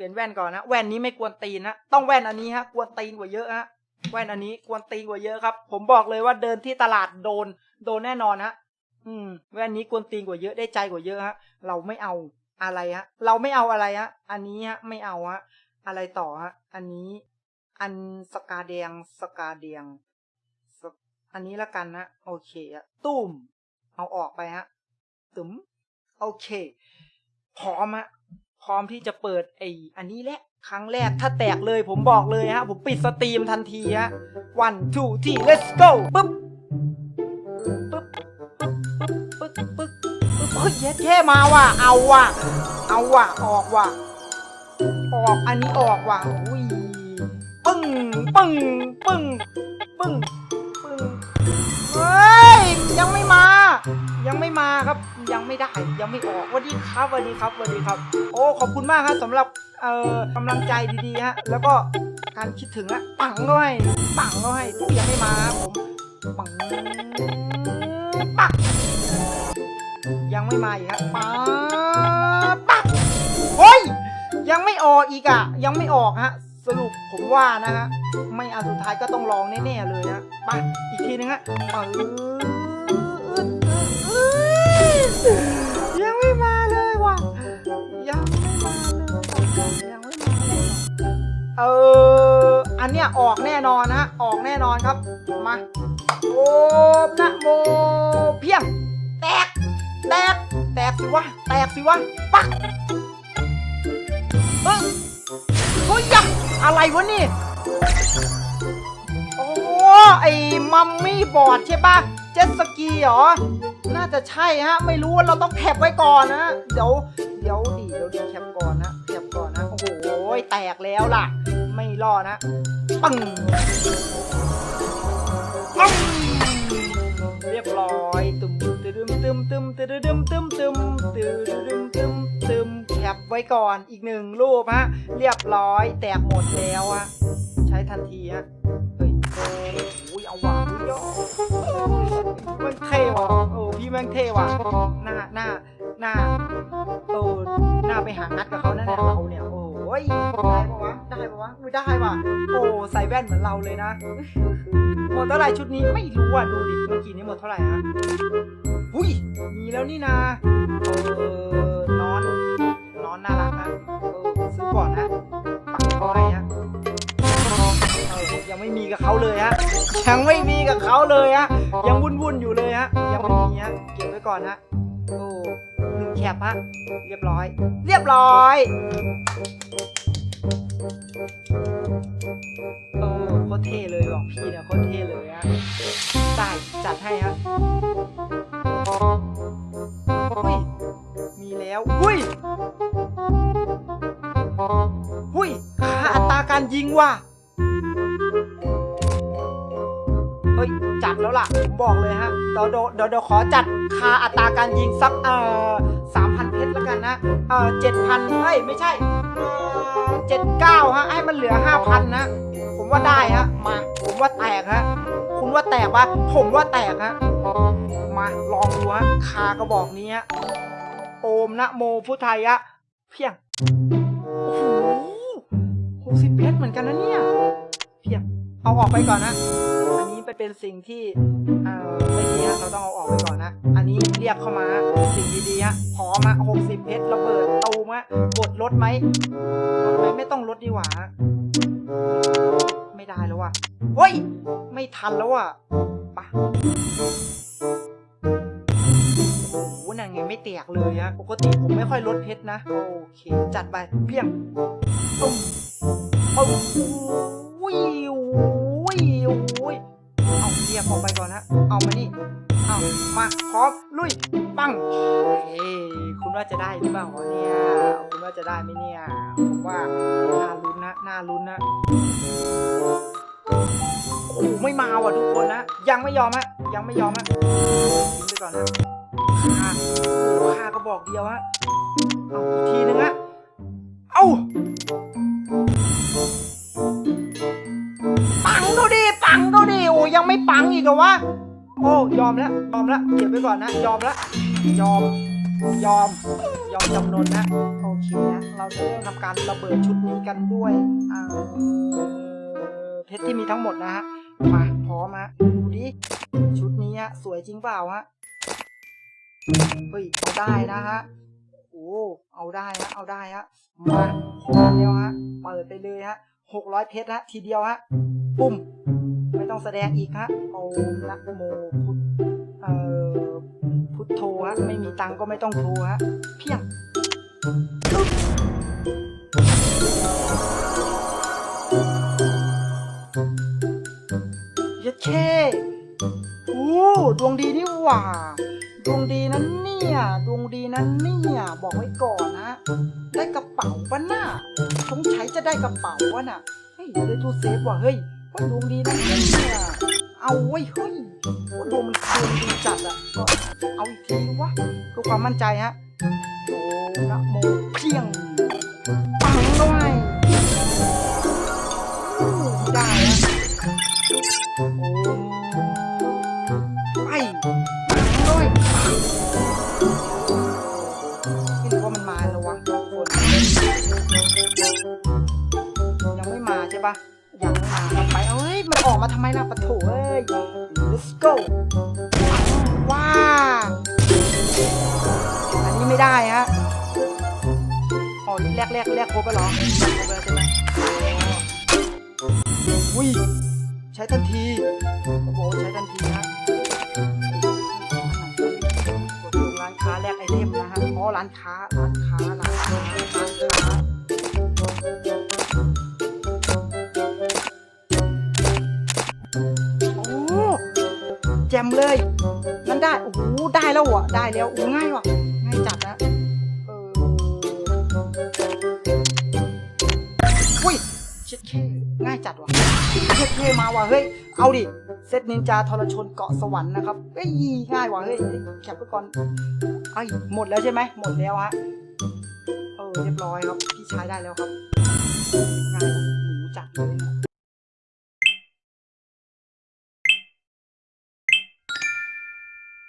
ลี่ยนแว่นก่อนนะแว่นนี้ไม่กวนตีนนะต้องแว่นอันนี้ฮะกวนตีนกว่าเยอะฮะแว่นอันนี้กวนตีนกว่าเยอะครับ ผมบอกเลยว่าเดินที่ตลาดโดน โดนแน่นอนฮะอืม แว่นนี้กวนตีนกว่าเยอะได้ใจกว่าเยอะฮะเราไม่เอาอะไรฮะ เราไม่เอาอะไรฮะอันนี้ฮะไม่เอาฮะอะไรต่อฮะอันนี้ อันสกาแดงสกาแดงอันนี้ละกันนะโอเคอะตุ้ม เอาออกไปฮะตึมโอเคพร้อมฮะ พร้อมที่จะเปิดไออันนี้แหละ ครั้งแรกถ้าแตกเลยผมบอกเลยฮะ ผมปิดสตรีมทันทีฮะ one two three let's go ปึ๊บปึ๊บปึ๊บปึ๊บปึ๊บปึ๊บเฮ้ยเย็ดแค่มาว่ะ เอาว่ะ เอาว่ะ ออกว่ะ ออกอันนี้ออกว่ะอุ้ยปึ้งปึ้งปึ้งปึ้งปึ้ง ฮ้ยยังไม่มา ยังไม่มาครับยังไม่ได้ยังไม่ออกวัสดีครับวัสดีครับวัสดีครับ โอ้ขอบคุณมากครับสำหรับเอ่อกำลังใจดีๆฮะแล้วก็การคิดถึงอะปังก็ให้ปังก็ให้ยังไม่มาผมปังปักยังไม่มาอีกฮะปังปักเฮ้ยยังไม่ออกอีกอะยังไม่ออกฮะสรุป ผมว่านะฮะไม่อันสุดท้ายก็ต้องลองแน่ๆเลยนะไปอีกทีนึงฮะยังไม่มาเลยว่ะยังไม่มาเลยยังไม่มาเลยเอออันเนี้ยออกแน่นอนฮะออกแน่นอนครับมาโอมนะโมเพียงแตกแตกแตกสิวะแตกสิวะปักเฮ้ยเฮ้ยยะ อะไรวะนี่ โอ้ไอ้มัมมี่บอร์ดใช่ปะเจ็ตสกีเหรอ น่าจะใช่ฮะ ไม่รู้ว่าเราต้องแคปไว้ก่อนนะ เดี๋ยว เดี๋ยวดิเดี๋ยวดิแคปก่อนนะแคปก่อนนะ โอ้โห แตกแล้วล่ะ ไม่รอดนะปึ้งปึ้งเรียบร้อย ตึมตึมตึมตึมตึมตึมตึมตึมตึม ไว้ก่อนอีกหนึ่งรูปฮะ เรียบร้อยแตกหมดแล้วอะใช้ทันทีฮะ เฮ้ยโอ้ยเอาว่ะยอมันเท่ว่ะโอ้พี่แม่งเท่ว่ะหน้าหน้าหน้าเออหน้าไปหางัดกับเขาแน่ๆเราเนี่ยโอ้ยได้ปะวะได้ปะวะไม่ได้ว่ะโอ้ใส่แว่นเหมือนเราเลยนะหมดเท่าไหร่ชุดนี้ไม่รู้อะดูดิเมื่อกี้นี้หมดเท่าไหร่ฮะอุ้ยมีแล้วนี่นาเออ นอนน่ารักนะเออซื้อก่อนนะปักคอให้ฮะเออยังไม่มีกับเขาเลยฮะยังไม่มีกับเขาเลยฮะยังวุ่นวุ่นๆอยู่เลยฮะยังไม่มีฮะเก็บไว้ก่อนฮะโอ้หนึ่งแคบฮะเรียบร้อย เรียบร้อย การยิงว่ะ เฮ้ย จัดแล้วล่ะ ผมบอกเลยฮะ เดี๋ยวเดี๋ยวเดี๋ยวขอจัดคาอัตราการยิงสักเอ่อสามพันเพชรแล้วกันนะ เอ่อเจ็ดพันเฮ้ย ไม่ใช่เจ็ดเก้าฮะ ให้มันเหลือห้าพันนะ ผมว่าได้ฮะ มา ผมว่าแตกฮะ คุณว่าแตกปะผมว่าแตกฮะ มาลองดูฮะ คากระบอกนี้ฮะโอมนะโมพุทธายะ เพียง โอ้โห สิบเพชรเหมือนกันนะเนี่ยเพียงเอาออกไปก่อนนะ อันนี้ไปเป็นสิ่งที่อ่อไม่ดีฮะเราต้องเอาออกไปก่อนนะ อันนี้เรียกเข้ามาสิ่งดีๆฮะพร้อมฮะหกสิบเพชรระเบิดตูมะกดลดไหมลดไหมไม่ต้องลดดีกว่าไม่ได้แล้วว่ะเฮ้ย ไม่ทันแล้วอะไปะโอ้นั่นไงไม่แตกเลยฮะปกติผมไม่ค่อยลดเพชรนะ โอเค จัดไปเพียงตุ้ม ตุ้มวิววิววิเอาเรียกออกไปก่อนนะเอามานี่เอามาพร้อมลุย ปังเอ้ยคุณว่าจะได้หรือเปล่าเนี่ย คุณว่าจะได้ไหมเนี่ย ผมว่าน่าลุ้นนะ น่าลุ้นนะ โอ้โหไม่มาว่ะทุกคนนะ ยังไม่ยอมฮะ ยังไม่ยอมฮะทิ้งไปก่อนนะค่าค่าก็บอกเดียวฮะ เอาอีกทีนึงฮะ เอา ยังไม่ปังอีกเหรอวะ โอ้ยอมแล้วยอมแล้วเก็บไว้ก่อนนะ ยอมแล้วยอม ยอม ยอมจำนนนะ โอเคเคฮะเราจะเริ่มทำการระเบิดชุดนี้กันด้วยอ่าเพชรที่มีทั้งหมดนะฮะ มาพร้อมฮะ ดูดิ ชุดนี้ฮะสวยจริงเปล่าฮะ เฮ้ยเอาได้นะฮะโอ้เอาได้ฮะ เอาได้ฮะ มาพร้อมแล้วฮะ เปิดไปเลยฮะหกร้อยเพชรฮะ ทีเดียวฮะ ปุ่ม ต้องแสดงอีกฮะโอ้นะโมพุทธเอ่อพุทโธฮะไม่มีตังก็ไม่ต้องโทรฮะเพียงเยัดเช่โอ้ดวงดีนี่หว่า ดวงดีนั้นเนี่ย ดวงดีนั้นเนี่ย บอกไว้ก่อนนะ ได้กระเป๋าปะน่ะสงสัยจะได้กระเป๋าวะน่ะ เฮ้ยได้ตู้เซฟว่ะเฮ้ย ว่าดวงดีนั้นเนี่ยเอาไว้ยเฮ้ยว่าดวงมันดวงดีจัดอะก็เอาอีกทีวะเพื่อความมั่นใจฮะโอ้นะโมเพียงปังด้วยอู้ได้ฮะโอ้ไปปังด้วยไม่รู้ว่ามันมาแล้ววะทุกคนยังไม่มาใช่ปะ ม่มาเราไปเอ้ย มันออกมาทำไมล่ะปะโถเอ้ย let's go ว้าอันนี้ไม่ได้ฮะอ๋อแรกแรกแรกครบไปหรอครบไปแล้วใช่ไหมอ๋ออุ้ย ใช้ทันที โอ้โห ใช้ทันทีฮะกดลงร้านค้าแลกไอเทมนะฮะอ๋อร้านค้า ร้านค้า ร้านค้าร้านค้า แจมเลยนั่นได้ โอ้โห ได้แล้วอะได้แล้วโอ้ง่ายว่ะ ง่ายจัดนะเอออุ้ยเช็ดเคง่ายจัดว่ะเช็ดเคมาว่ะ เฮ้ย เอาดิ เซตนินจาทรชนเกาะสวรรค์นะครับเอ้ยง่ายว่ะ เฮ้ยแคปไปก่อนไอ้หมดแล้วใช่ไหม หมดแล้วฮะ เออ เรียบร้อยครับ พี่ชายได้แล้วครับ ง่ายว่ะหจัดเลย